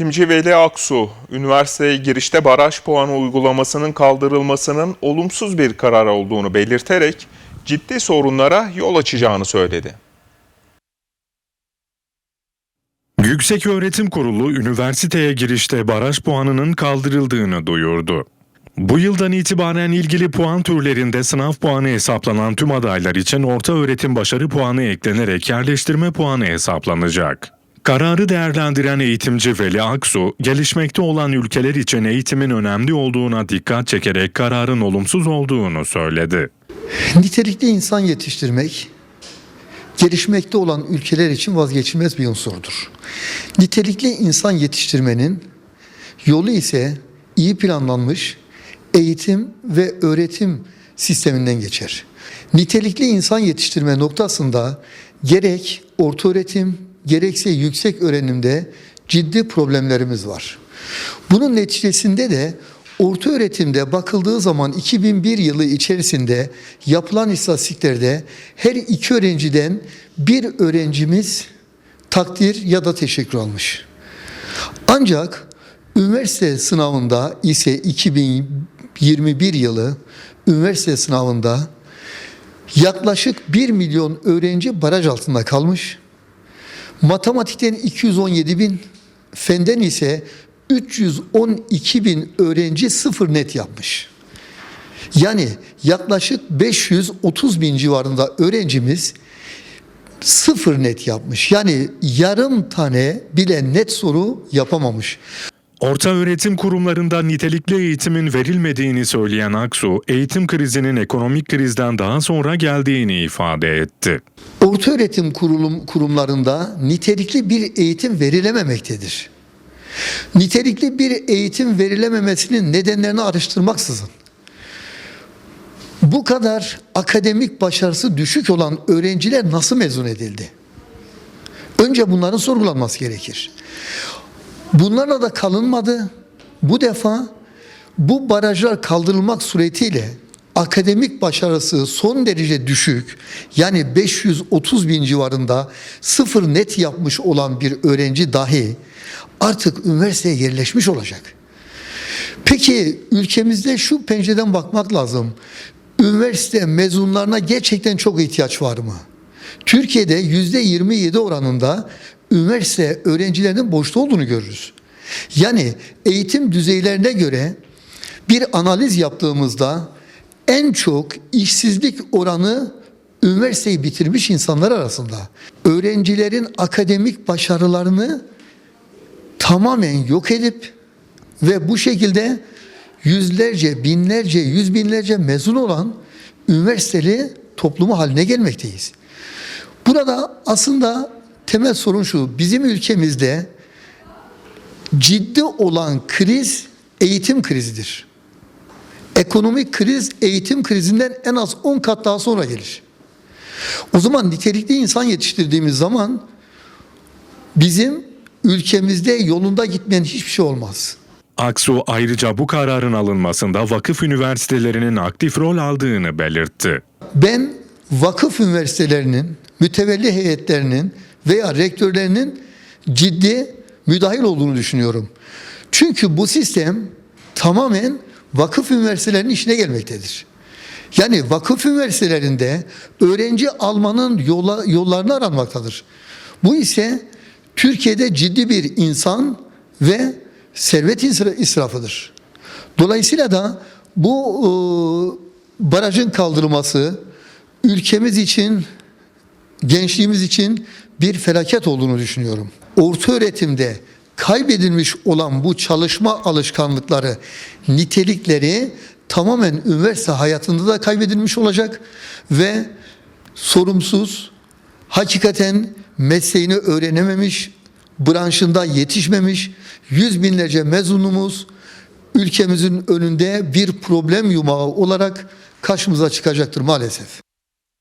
Eğitimci Veli Aksu, üniversiteye girişte baraj puanı uygulamasının kaldırılmasının olumsuz bir karar olduğunu belirterek ciddi sorunlara yol açacağını söyledi. Yükseköğretim Kurulu üniversiteye girişte baraj puanının kaldırıldığını duyurdu. Bu yıldan itibaren ilgili puan türlerinde sınav puanı hesaplanan tüm adaylar için orta öğretim başarı puanı eklenerek yerleştirme puanı hesaplanacak. Kararı değerlendiren eğitimci Veli Aksu, gelişmekte olan ülkeler için eğitimin önemli olduğuna dikkat çekerek kararın olumsuz olduğunu söyledi. Nitelikli insan yetiştirmek gelişmekte olan ülkeler için vazgeçilmez bir unsurdur. Nitelikli insan yetiştirmenin yolu ise iyi planlanmış eğitim ve öğretim sisteminden geçer. Nitelikli insan yetiştirme noktasında gerek orta öğretim gerekse yüksek öğrenimde ciddi problemlerimiz var. Bunun neticesinde de orta öğretimde bakıldığı zaman 2001 yılı içerisinde yapılan istatistiklerde her iki öğrenciden bir öğrencimiz takdir ya da teşekkür almış. Ancak üniversite sınavında ise 2021 yılı üniversite sınavında yaklaşık 1 milyon öğrenci baraj altında kalmış. Matematikten 217 bin, fenden ise 312 bin öğrenci sıfır net yapmış. Yani yaklaşık 530 bin civarında öğrencimiz sıfır net yapmış. Yani yarım tane bile net soru yapamamış. Orta öğretim kurumlarında nitelikli eğitimin verilmediğini söyleyen Aksu, eğitim krizinin ekonomik krizden daha sonra geldiğini ifade etti. Orta öğretim kurulum, kurumlarında nitelikli bir eğitim verilememektedir. Nitelikli bir eğitim verilememesinin nedenlerini araştırmaksızın bu kadar akademik başarısı düşük olan öğrenciler nasıl mezun edildi? Önce bunların sorgulanması gerekir. Bunlarla da kalınmadı. Bu defa bu barajlar kaldırılmak suretiyle akademik başarısı son derece düşük yani 530 bin civarında sıfır net yapmış olan bir öğrenci dahi artık üniversiteye yerleşmiş olacak. Peki ülkemizde şu pencereden bakmak lazım. Üniversite mezunlarına gerçekten çok ihtiyaç var mı? Türkiye'de yüzde 27 oranında üniversite öğrencilerinin boşta olduğunu görürüz. Yani eğitim düzeylerine göre bir analiz yaptığımızda en çok işsizlik oranı üniversiteyi bitirmiş insanlar arasında. Öğrencilerin akademik başarılarını tamamen yok edip ve bu şekilde yüzlerce, binlerce, yüz binlerce mezun olan üniversiteli toplumu haline gelmekteyiz. Burada aslında temel sorun şu, bizim ülkemizde ciddi olan kriz eğitim krizidir. Ekonomik kriz eğitim krizinden en az 10 kat daha sonra gelir. O zaman nitelikli insan yetiştirdiğimiz zaman bizim ülkemizde yolunda gitmeyen hiçbir şey olmaz. Aksu ayrıca bu kararın alınmasında vakıf üniversitelerinin aktif rol aldığını belirtti. Ben vakıf üniversitelerinin, mütevelli heyetlerinin veya rektörlerinin ciddi müdahil olduğunu düşünüyorum. Çünkü bu sistem tamamen vakıf üniversitelerinin işine gelmektedir. Yani vakıf üniversitelerinde öğrenci almanın yola, yollarını aranmaktadır. Bu ise Türkiye'de ciddi bir insan ve servet israfıdır. Dolayısıyla da bu e, barajın kaldırılması ülkemiz için, gençliğimiz için bir felaket olduğunu düşünüyorum. Orta öğretimde kaybedilmiş olan bu çalışma alışkanlıkları, nitelikleri tamamen üniversite hayatında da kaybedilmiş olacak ve sorumsuz, hakikaten mesleğini öğrenememiş, branşında yetişmemiş yüz binlerce mezunumuz ülkemizin önünde bir problem yumağı olarak karşımıza çıkacaktır maalesef.